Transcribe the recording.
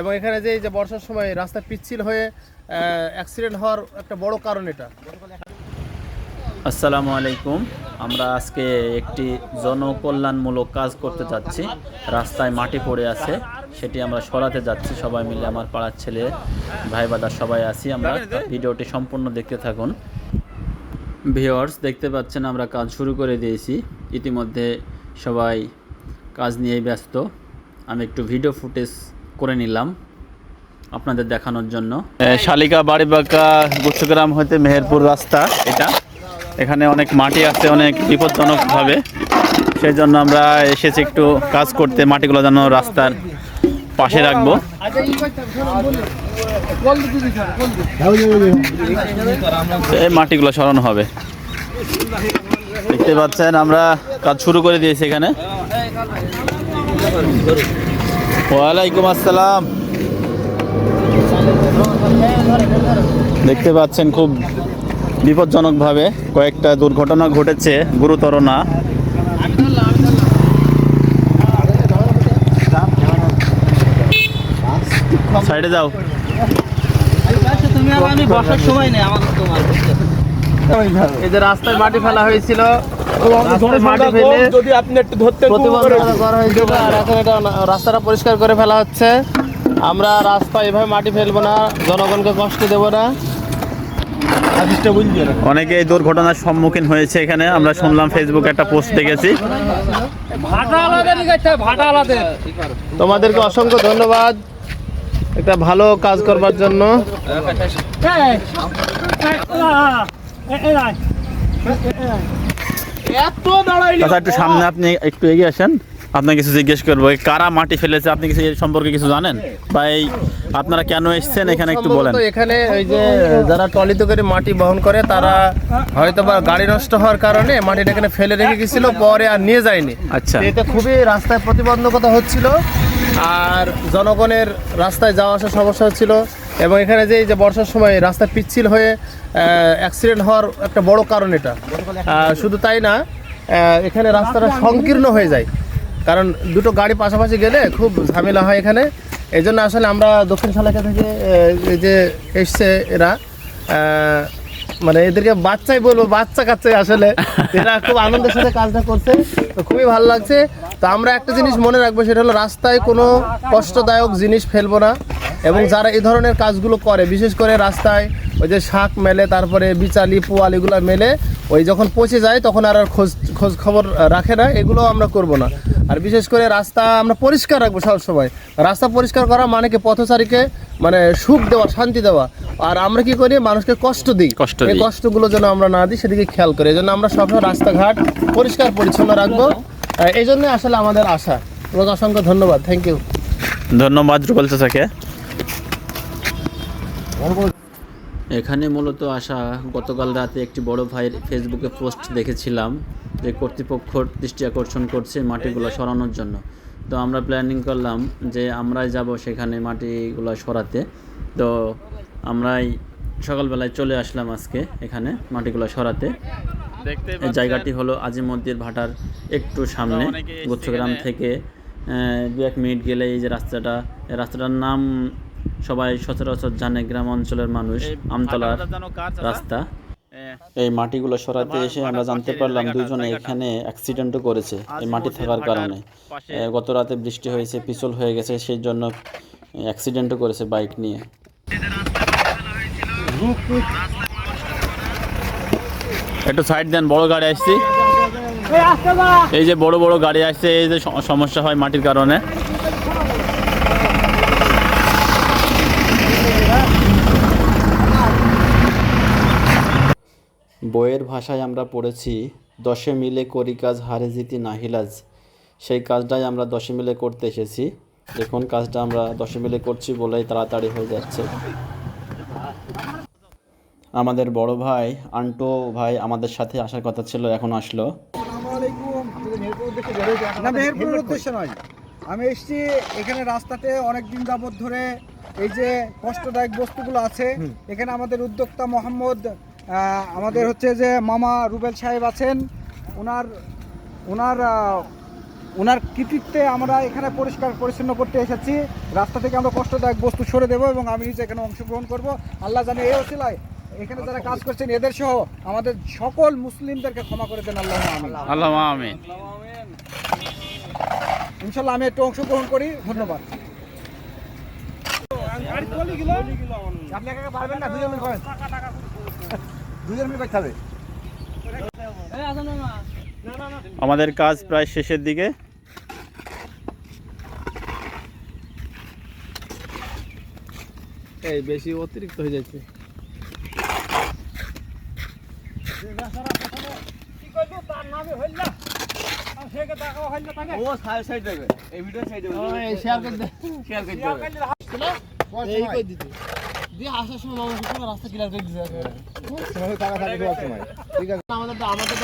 এবং এখানে যে এই যে বর্ষার সময় রাস্তা পিচ্ছিল হয়ে অ্যাক্সিডেন্ট হওয়ার একটা বড় কারণ এটা। আসসালামু আলাইকুম। আমরা আজকে একটি জনকল্যাণমূলক কাজ করতে যাচ্ছি। রাস্তায় মাটি পড়ে আছে, সেটি আমরা সরাতে যাচ্ছি। সবাই মিলে আমার পাড়ার ছেলে ভাই বাদার সবাই আছি আমরা। ভিডিওটি সম্পূর্ণ দেখতে থাকুন। ভিওয়ার্স দেখতে পাচ্ছেন আমরা কাজ শুরু করে দিয়েছি। ইতিমধ্যে সবাই কাজ নিয়েই ব্যস্ত। আমি একটু ভিডিও ফুটেজ করে নিলাম আপনাদের দেখানোর জন্য। শালিকা বাড়ি বাড়িবাঁকা গুচ্ছগ্রাম হতে মেহেরপুর রাস্তা। এটা। এখানে অনেক মাটি আছে অনেক বিপজ্জনকভাবে। সেই জন্য আমরা এসেছি একটু কাজ করতে মাটিগুলো যেন রাস্তার পাশে রাখব। এই মাটিগুলো সরানো হবে। দেখতে পাচ্ছেন আমরা কাজ শুরু করে দিয়েছি এখানে। ওয়ালাইকুম আসসালাম। দেখতে পাচ্ছেন খুব বিপজ্জনকভাবে কয়েকটা দুর্ঘটনা ঘটেছে, গুরুতর না। সাইডে যাও। এই যে রাস্তায় মাটি ফেলা হয়েছিল যদি আপনি একটু ধরতে রাস্তাটা পরিষ্কার করে ফেলা হচ্ছে আমরা রাস্তায় এভাবে মাটি ফেলব না জনগণকে কষ্ট দেবো না অনেকে এই দুর্ঘটনার সম্মুখীন হয়েছে এখানে আমরা শুনলাম ফেসবুকে একটা পোস্ট দেখেছি তোমাদেরকে অসংখ্য ধন্যবাদ একটা ভালো কাজ করবার জন্য আচ্ছা একটু সামনে আপনি একটু এগিয়ে আসেন। আপনাকে কিছু জিজ্ঞেস করব। কারা মাটি ফেলেছে? আপনি কিছু এর সম্পর্কে কিছু জানেন? বা এই আপনারা কেন এসেছেন? এখানে একটু বলেন। এখানে ওই যে যারা টলিতে করে মাটি বহন করে তারা হয়তো বা গাড়ি নষ্ট হওয়ার কারণে মাটিটা এখানে ফেলে রেখে গেছিল পরে আর নিয়ে যায়নি। আচ্ছা। এটা খুবই রাস্তায় প্রতিবন্ধকতা হচ্ছিল। আর জনগণের রাস্তায় যাওয়া আসার সমস্যা হচ্ছিল এবং এখানে যে এই যে বর্ষার সময় রাস্তা পিচ্ছিল হয়ে অ্যাক্সিডেন্ট হওয়ার একটা বড় কারণ এটা। শুধু তাই না এখানে রাস্তাটা সংকীর্ণ হয়ে যায়। কারণ দুটো গাড়ি পাশাপাশি গেলে খুব ঝামেলা হয় এখানে। এই জন্য আসলে আমরা দক্ষিণ শালাকা থেকে এই যে এসছে এরা মানে এদেরকে বাচ্চাই বলব, বাচ্চা কাচ্চাই আসলে। এরা খুব আনন্দের সাথে কাজটা করছে। তো খুবই ভালো লাগছে। তো আমরা একটা জিনিস মনে রাখব সেটা হলো রাস্তায় কোনো কষ্টদায়ক জিনিস ফেলব না এবং যারা এই ধরনের কাজগুলো করে বিশেষ করে রাস্তায় ওই যে শাক মেলে তারপরে বিচালি পোয়াল এগুলো মেলে ওই যখন পচে যায় তখন আর আর খোঁজ খোঁজ খবর রাখে না এগুলো আমরা করব না। আর বিশেষ করে রাস্তা আমরা পরিষ্কার রাখব সবসময়। রাস্তা পরিষ্কার করা মানে কি? পথচারীকে মানে সুখ দেওয়া শান্তি দেওয়া। আর আমরা কি করি? মানুষকে কষ্ট দিই। কষ্ট এই। কষ্টগুলো যেন আমরা না দিই সেদিকে খেয়াল করি। এই জন্য আমরা সবসময় রাস্তাঘাট পরিষ্কার পরিচ্ছন্ন রাখব। এই জন্যই আসলে আমাদের আশা। তোমাকে অসংখ্য ধন্যবাদ থ্যাংক ইউ ধন্যবাদ রুবেল চাচাকে। এখানে মূলত আসা গতকাল রাতে একটি বড় ভাইয়ের ফেসবুকে পোস্ট দেখেছিলাম যে কর্তৃপক্ষ দৃষ্টি আকর্ষণ করছে মাটিগুলো সরানোর জন্য। তো আমরা প্ল্যানিং করলাম যে আমরাই যাব সেখানে মাটিগুলো সরাতে। তো আমরাই সকালবেলায় চলে আসলাম আজকে এখানে মাটিগুলো সরাতে। এই জায়গাটি হলো আজিমদ্দির ভাটার একটু সামনে গুচ্ছগ্রাম থেকে। আহ, দু এক মিনিট গেলে এই যে রাস্তাটা এই রাস্তাটার নাম সবাই সচরাচর জানে গ্রাম অঞ্চলের মানুষ আমতলার রাস্তা। এই মাটিগুলো সরাতে এসে আমরা জানতে পারলাম দুজনে এখানে অ্যাক্সিডেন্টও করেছে। এই মাটি থাকার কারণে। গত রাতে বৃষ্টি হয়েছে পিছল হয়ে গেছে সেই জন্য অ্যাক্সিডেন্টও করেছে বাইক নিয়ে। একটু সাইড দেন, বড় গাড়ি আসছি। এই যে বড় বড় গাড়ি আসছে, এই যে সমস্যা হয় মাটির কারণে। বইয়ের ভাষায় আমরা পড়েছি, দশে মিলে করি কাজ হারে জিতি নাহিলাজ সেই কাজটাই আমরা দশে মিলে করতে এসেছি। দেখুন, কাজটা আমরা দশে মিলে করছি বলেই তাড়াতাড়ি হয়ে যাচ্ছে। আমাদের বড় ভাই আন্টো ভাই আমাদের সাথে আসার কথা ছিল এখন আসলো। না মেহেরপুরের উদ্দেশ্য নয়। আমি এসেছি এখানে রাস্তাতে অনেক দিন যাবত ধরে এই যে কষ্টদায়ক বস্তুগুলো আছে এখানে আমাদের উদ্যোক্তা মোহাম্মদ আমাদের হচ্ছে যে মামা রুবেল সাহেব আছেন। ওনার ওনার ওনার কৃতিত্বে আমরা এখানে পরিষ্কার পরিচ্ছন্ন করতে এসেছি। রাস্তা থেকে আমরা কষ্টদায়ক বস্তু সরে দেবো এবং আমি নিজে এখানে অংশগ্রহণ করব। আল্লাহ জানে এই অসিলায় এখানে যারা কাজ করছেন এদের সহ আমাদের সকল মুসলিমদেরকে ক্ষমা করে দেন আল্লাহ আল্লাহ আমিন। ইনশাল্লাহ আমি একটু অংশগ্রহণ করি ধন্যবাদ। আপনি একা একা পারবেন না দুজন মিলে করেন। দুজন মিলে করতে আমাদের কাজ প্রায় শেষের দিকে। এই বেশি অতিরিক্ত হয়ে যাচ্ছে। ও সাইড সাইড দেবে। এই ভিডিও সাইড দেবে। শেয়ার করে দে। শেয়ার এই করে দিতে? দিয়ে আসার সময় মামা সব রাস্তা ক্লিয়ার করে দিতে টাকা থাকে ঠিক আছে। আমাদের আমাদের